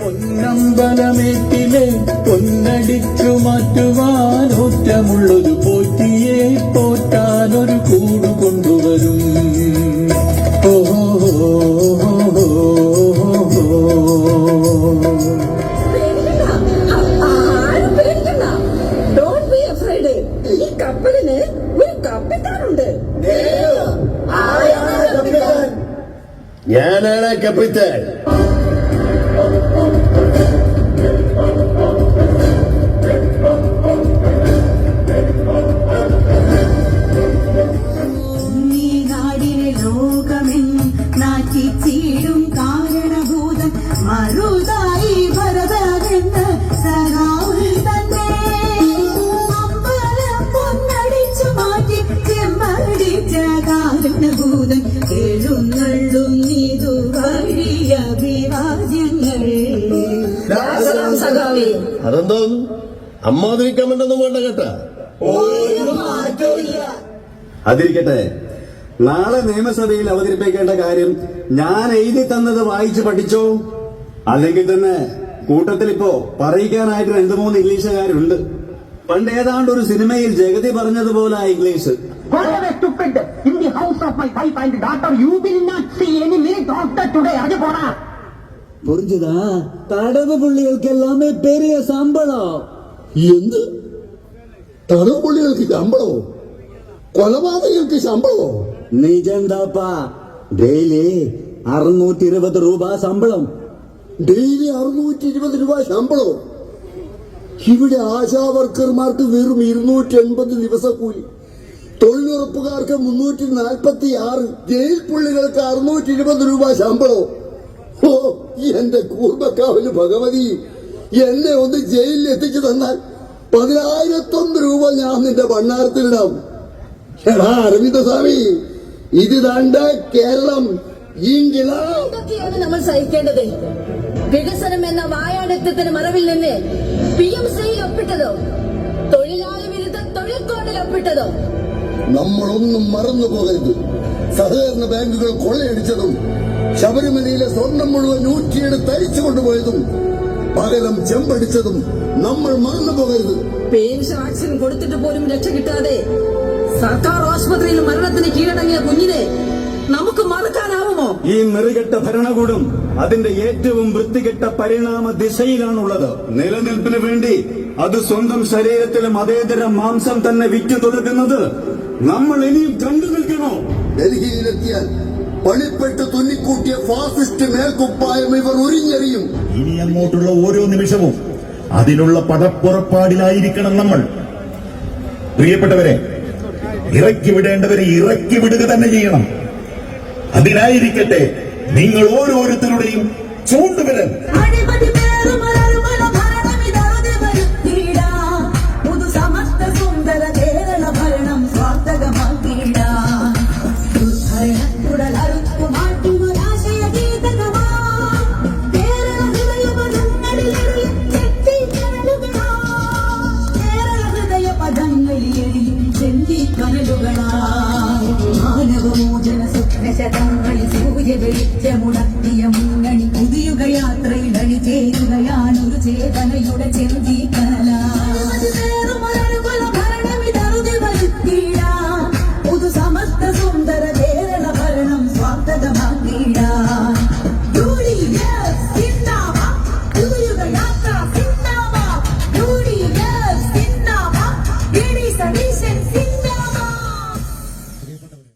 പൊന്നമ്പലമേട്ടിലെ പൊന്നടിച്ചു മാറ്റുവാൻ ഒറ്റമുള്ളൊരു പോറ്റിയെ പോറ്റാൻ ഒരു കൂട് കൊണ്ടുവരും. കപ്പലിന് ഒരു കപ്പിത്താനുണ്ട് ഞാനാണ് കപ്പിത്താൻ. കാരണഭൂതൻ എഴുന്നള്ളും വലിയ വഴി അതെന്തോ? അമ്മാതിരി കമന്റൊന്നും വേണ്ട കേട്ടാ. അതിരിക്കട്ടെ. നാളെ നിയമസഭയിൽ അവതരിപ്പിക്കേണ്ട കാര്യം ഞാൻ എഴുതി തന്നത് വായിച്ചു പഠിച്ചോ? അല്ലെങ്കിൽ തന്നെ കൂട്ടത്തിൽ ഇപ്പോ പറയിക്കാനായിട്ട് രണ്ടു മൂന്ന് ഇംഗ്ലീഷുകാരുണ്ട്. പണ്ട് ഏതാണ്ട് ഒരു സിനിമയിൽ ജഗതി പറഞ്ഞതുപോലെ ആ English. stupid in the house of my wife and daughter, you will not see any minute after today. அது போடா புரிஞ்சுதா தடவு புள்ளிகளுக்கு எல்லாமே பெரிய சம்பளம் എന്ത് തടവുപുള്ളികൾക്ക് ശമ്പളമോ കൊലപാതകങ്ങൾക്ക് ശമ്പളമോ നിജന്താപ്പാ ഡെയിലി അറുന്നൂറ്റി ഇരുപത് രൂപ ശമ്പളം ഡെയിലി അറുന്നൂറ്റി ഇരുപത് രൂപ ശമ്പളമോ ഇവിടെ ആശാ വർക്കർമാർക്ക് വെറും ഇരുന്നൂറ്റി എൺപത് ദിവസക്കൂലി തൊഴിലുറപ്പുകാർക്ക് മുന്നൂറ്റി നാൽപ്പത്തി ആറ് ജയിൽ പുള്ളികൾക്ക് അറുന്നൂറ്റി ഇരുപത് രൂപ ശമ്പളോ? ഓ എന്റെ കൂർമ്മക്കാവിൽ ഭഗവതി എന്നെ ഒന്ന് ജയിലിൽ എത്തിച്ചു തന്നാൽ പതിനായിരത്തൊന്ന് രൂപ ഞാൻ നിന്റെ ഭണ്ണാരത്തിലിടാം എടാ അരവിന്ദസ്വാമി ഇത് തണ്ട കേരളം ഇംഗിള ഇതൊക്കെയാണ് നമ്മൾ സഹിക്കേണ്ടത്? വികസനം എന്ന വായാടിത്തത്തിന് മറവിൽ നിന്ന് പി എം സിയിൽ ഒപ്പിട്ടതോ? തൊഴിലാളി വിരുദ്ധ തൊഴിൽ കോഡിൽ ഒപ്പിട്ടതോ? നമ്മളൊന്നും മറന്നു പോകരുത് സഹകരണ ബാങ്കുകൾ കൊള്ളയടിച്ചതും ശബരിമലയിലെ സ്വർണം മുഴുവൻ ഊറ്റിയെടു അരിച്ചു കൊണ്ടുപോയതും പകലം ചെമ്പടിച്ചതും നമ്മൾ മറന്നു പോകരുത് പെൻഷൻ വാക്സിൻ കൊടുത്തിട്ട് പോലും രക്ഷ കിട്ടാതെ സർക്കാർ ആശുപത്രിയിൽ മരണത്തിന് കീഴടങ്ങിയ കുഞ്ഞിനെ നമുക്ക് മറക്കാനാവുമോ? ഈ നെറുകെട്ട ഭരണകൂടം അതിന്റെ ഏറ്റവും വൃത്തികെട്ട പരിണാമ ദിശയിലാണുള്ളത്. നിലനിൽപ്പിന് വേണ്ടി അത് സ്വന്തം ശരീരത്തിലും അതേതര മാംസം തന്നെ വിറ്റു തുടരുന്നത് നമ്മൾ ഇനിയും കണ്ടു നിൽക്കണോ? ഡൽഹിയിലെത്തിയാൽ പണിപ്പെട്ട് തുന്നിക്കൂട്ടിയ ഫാസിസ്റ്റ് മേൽക്കുപ്പായം ഇവർ ഉരിഞ്ഞെറിയും. ഇനി അങ്ങോട്ടുള്ള ഓരോ നിമിഷവും അതിനുള്ള പടപ്പുറപ്പാടിലായിരിക്കണം നമ്മൾ. പ്രിയപ്പെട്ടവരെ ഇറക്കി വിടേണ്ടവരെ ഇറക്കി വിടുക തന്നെ ചെയ്യണം. അതിനായിരിക്കട്ടെ നിങ്ങൾ ഓരോരുത്തരുടെയും ചൂണ്ടുവിരൽ. സ്വപ്നശതങ്ങളിൽ സൂര്യ വെളിച്ചമുണർത്തിയ മുന്നണി പുതിയുക യാത്രയിൽ അണിചേരുകയാണൊരു ചേതനയുടെ ചെറു